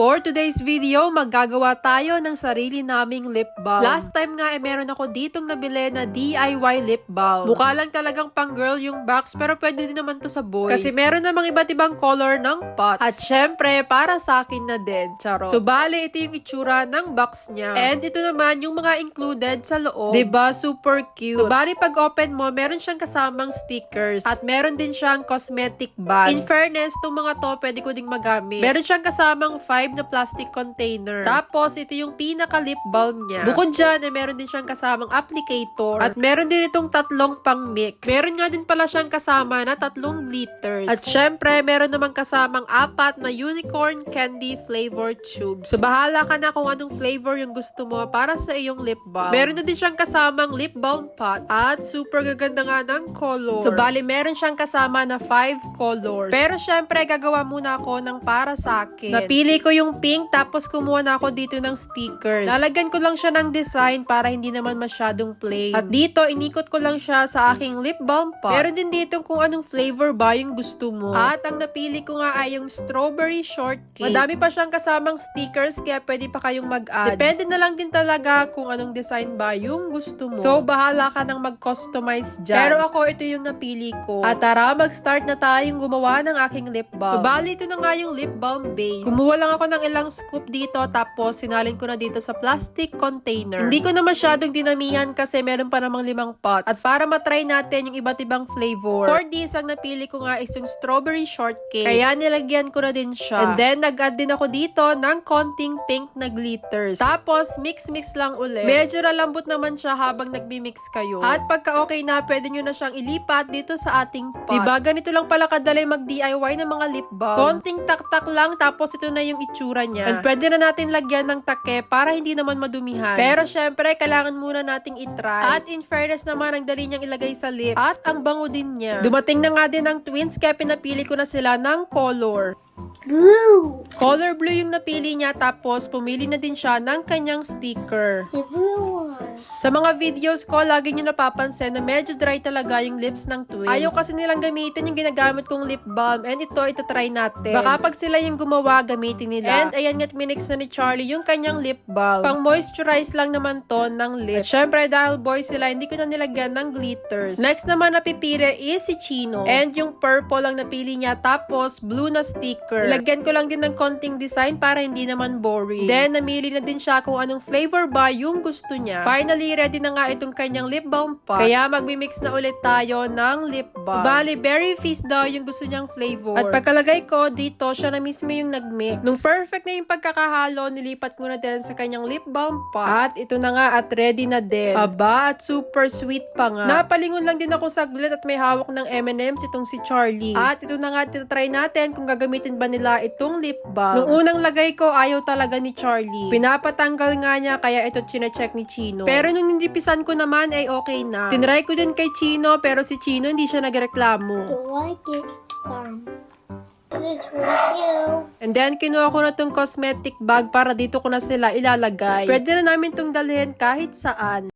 For today's video, maggagawa tayo ng sarili naming lip balm. Last time nga, eh, meron ako ditong nabili na DIY lip balm. Mukha lang talagang pang girl yung box, pero pwede din naman to sa boys. Kasi meron namang iba't ibang color ng pots. At syempre, para sa akin na din. Charot. So, bale, ito yung itsura ng box niya. And ito naman yung mga included sa loob. ba Super cute. So, bali, pag open mo, meron siyang kasamang stickers. At meron din siyang cosmetic bag. In fairness, itong mga to, pwede ko ding magamit. Meron siyang kasamang 5 na plastic container. Tapos, ito yung pinaka lip balm niya. Bukod dyan, eh, meron din siyang kasamang applicator. At meron din itong tatlong pang mix. Meron nga din pala siyang kasama na tatlong liters. At syempre, meron namang kasamang apat na unicorn candy flavor tubes. So, bahala ka na kung anong flavor yung gusto mo para sa iyong lip balm. Meron na din siyang kasamang lip balm pots. At super gaganda nga ng color. So, bali, meron siyang kasama na 5 colors. Pero syempre, gagawa muna ako ng para sa akin. Napili ko yung pink, tapos kumuha na ako dito ng stickers. Lalagyan ko lang siya ng design para hindi naman masyadong plain. At dito, inikot ko lang siya sa aking lip balm pot. Meron din dito kung anong flavor ba yung gusto mo. At ang napili ko nga ay yung strawberry shortcake. Madami pa siyang kasamang stickers, kaya pwede pa kayong mag-add. Depende na lang din talaga kung anong design ba yung gusto mo. So, bahala ka nang mag-customize dyan. Pero ako, ito yung napili ko. At tara, mag-start na tayong gumawa ng aking lip balm. So, bali, ito na nga yung lip balm base. Kumuha lang ako ng ilang scoop dito, tapos sinalin ko na dito sa plastic container. Hindi ko na masyadong dinamihan kasi meron pa namang limang pot. At para matry natin yung iba't ibang flavor. For this, ang napili ko nga is yung strawberry shortcake. Kaya nilagyan ko na din siya. And then, nag-add din ako dito ng konting pink na glitters. Tapos, mix-mix lang ulit. Medyo lalambot naman siya habang nagmi-mix kayo. At pagka okay na, pwede nyo na siyang ilipat dito sa ating pot. Diba, ganito lang pala kadali mag-DIY ng mga lip balm. Konting tak-tak lang, tapos ito na yung itsura niya. And pwede na natin lagyan ng take para hindi naman madumihan. Pero syempre, kailangan muna nating itry. At in fairness naman, ang dali niyang ilagay sa lips. At ang bango din niya. Dumating na nga din ang twins, kaya pinapili ko na sila ng color. Blue. Color blue yung napili niya, tapos pumili na din siya ng kanyang sticker. The blue one. Sa mga videos ko, lagi nyo napapansin na medyo dry talaga yung lips ng twins. Ayaw kasi nilang gamitin yung ginagamit kong lip balm and ito, itatry natin. Baka pag sila yung gumawa, gamitin nila. And ayan nga't minix na ni Charlie yung kanyang lip balm. Pang moisturize lang naman to ng lips. At syempre, dahil boys sila, hindi ko na nilagyan ng glitters. Next naman na pipili is si Chino. And yung purple lang napili niya, tapos blue na sticker. Lagyan ko lang din ng konting design para hindi naman boring. Then, namili na din siya kung anong flavor ba yung gusto niya. Finally, ready na nga itong kanyang lip balm pa. Kaya magmi-mix na ulit tayo ng lip balm. Bali, berry fizz daw yung gusto niyang flavor. At pagkalagay ko dito, siya na mismo yung nag-mix. Nung perfect na yung pagkakahalo, nilipat ko na din sa kanyang lip balm pa. At ito na nga at ready na din. Aba, at super sweet pa nga. Napalingon lang din ako saglit at may hawak ng M&M's itong si Charlie. At ito na nga, titry natin kung gagamitin ba nila itong lip balm. Nung unang lagay ko, ayaw talaga ni Charlie. Pinapatanggal nga niya, kaya ito chinecheck ni Chino. Pero nung nindipisan ko naman, ay okay na. Tinry ko din kay Chino, pero si Chino hindi siya nagreklamo. You like it, Barnes. This is for you. And then, kinuha ko na tong cosmetic bag para dito ko na sila ilalagay. Pwede na namin tong dalhin kahit saan.